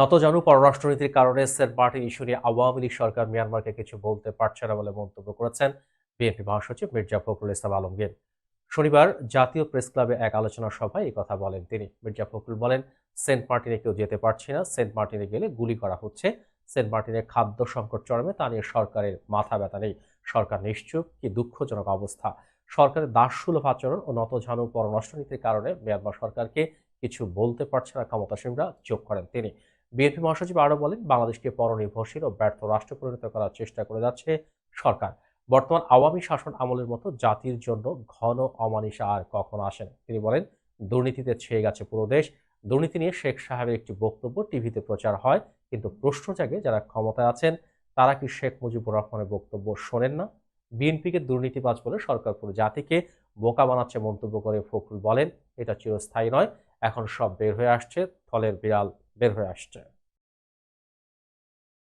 নতজানু পররাষ্ট্রনীতির কারণে Saint party issue নিয়ে আওয়ামী লীগ সরকার মিয়ানমারকে কিছু বলতে পারছে না বলে মন্তব্য করেছেন বিএনপি মহাসচিব মির্জা ফখরুল ইসলাম আলমগীর। শনিবার জাতীয় প্রেস ক্লাবে এক আলোচনা সভায় এই কথা বলেন তিনি। মির্জা ফখরুল বলেন, সেন্ট মার্টিনে কেউ যেতে পারছে না, সেন্ট মার্টিনে গেলে গুলি করা হচ্ছে। সেন্ট মার্টিনে খাদ্য সংকট চরমে, তা নিয়ে সরকারের মাথা ব্যথা নেই। সরকার নিশ্চুপ, কি দুঃখজনক অবস্থা। সরকারের দাসসুলভ আচরণ ও নত নতঝানু পররাষ্ট্রনীতির কারণে মিয়ানমার সরকারকে কিছু বলতে পারছে না ক্ষমতাসীনরা, যোগ করেন তিনি। বিএনপি মহাসচিব আরও বলেন, বাংলাদেশকে পরনির্ভরশীল ও ব্যর্থ রাষ্ট্রে পরিণত করার চেষ্টা করে যাচ্ছে সরকার। বর্তমান আওয়ামী শাসন আমলের মতো জাতির জন্য ঘন অমানিসা আর কখনো আসেন। তিনি বলেন, দুর্নীতিতে ছেয়ে গেছে পুরো দেশ। দুর্নীতি নিয়ে শেখ সাহেবের একটি বক্তব্য টিভিতে প্রচার হয়, কিন্তু প্রশ্ন জাগে যারা ক্ষমতায় আছেন, তারা কি শেখ মুজিবুর রহমানের বক্তব্য শোনেন না? বিএনপিকে দুর্নীতিবাজ বলে সরকার পুরো জাতিকে বোকা বানাচ্ছে মন্তব্য করে ফখরুল বলেন, এটা চিরস্থায়ী নয়। এখন সব বের হয়ে আসছে থলের বিড়াল বের হয়ে আসছে